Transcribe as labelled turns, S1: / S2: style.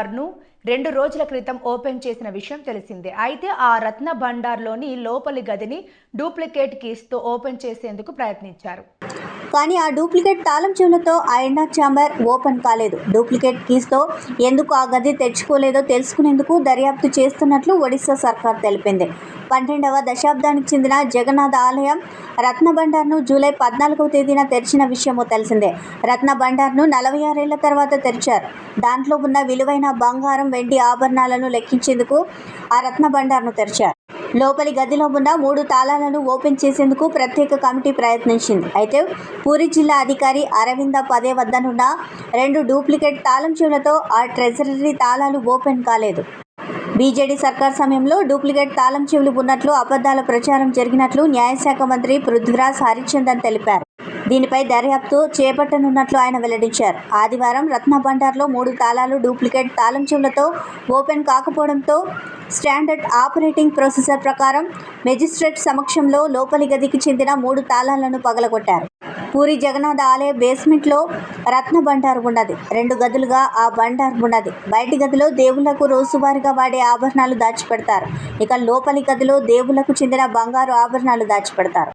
S1: రెండు రోజుల క్రితం ఓపెన్ చేసిన విషయం తెలిసిందే. అయితే ఆ రత్న భండార్లోని లోపలి గదిని డూప్లికేట్ కీస్తో ఓపెన్ చేసేందుకు ప్రయత్నించారు.
S2: కానీ ఆ డూప్లికేట్ తాళం చెవులతో ఆ ఎండా ఛాంబర్ ఓపెన్ కాలేదు. డూప్లికేట్ కీస్తో ఎందుకు ఆ గది తెచ్చుకోలేదో తెలుసుకునేందుకు దర్యాప్తు చేస్తున్నట్లు ఒడిశా సర్కార్ తెలిపింది. పన్నెండవ దశాబ్దానికి చెందిన జగన్నాథ ఆలయం రత్న భండార్ను జూలై పద్నాలుగవ తేదీన తెరిచిన విషయము తెలిసిందే. రత్న భండార్ను నలభై ఆరేళ్ళ తర్వాత తెరిచారు. దాంట్లో ఉన్న విలువైన బంగారం వెండి ఆభరణాలను లెక్కించేందుకు ఆ రత్న భండార్ను తెరిచారు. లోపలి గదిలో ఉన్న మూడు తాళాలను ఓపెన్ చేసేందుకు ప్రత్యేక కమిటీ ప్రయత్నించింది. అయితే పూరి జిల్లా అధికారి అరవింద పదే వద్దనున్న రెండు డూప్లికేట్ తాళం చెవులతో ఆ ట్రెజరీ తాళాలు ఓపెన్ కాలేదు. బీజేడీ సర్కార్ సమయంలో డూప్లికేట్ తాళం చెవులు ఉన్నట్లు అబద్ధాల ప్రచారం జరిగినట్లు న్యాయశాఖ మంత్రి పృథ్వీరాజ్ హరిచందన్ తెలిపారు. దీనిపై దర్యాప్తు చేపట్టనున్నట్లు ఆయన వెల్లడించారు. ఆదివారం రత్న భండార్లో మూడు తాళాలు డూప్లికేట్ తాళం చెవులతో ఓపెన్ కాకపోవడంతో స్టాండర్డ్ ఆపరేటింగ్ ప్రొసీజర్ ప్రకారం మెజిస్ట్రేట్ సమక్షంలో లోపలి గదికి చెందిన మూడు తాళాలను పగలగొట్టారు. పూరి జగన్నాథ ఆలయ బేస్మెంట్లో రత్న బండారు ఉన్నది. రెండు గదులుగా ఆ బండారు ఉన్నది. బయటి గదిలో దేవుళ్ళకు రోజువారీగా వాడే ఆభరణాలు దాచిపెడతారు. ఇక లోపలి గదిలో దేవుళ్ళకు చెందిన బంగారు ఆభరణాలు దాచిపెడతారు.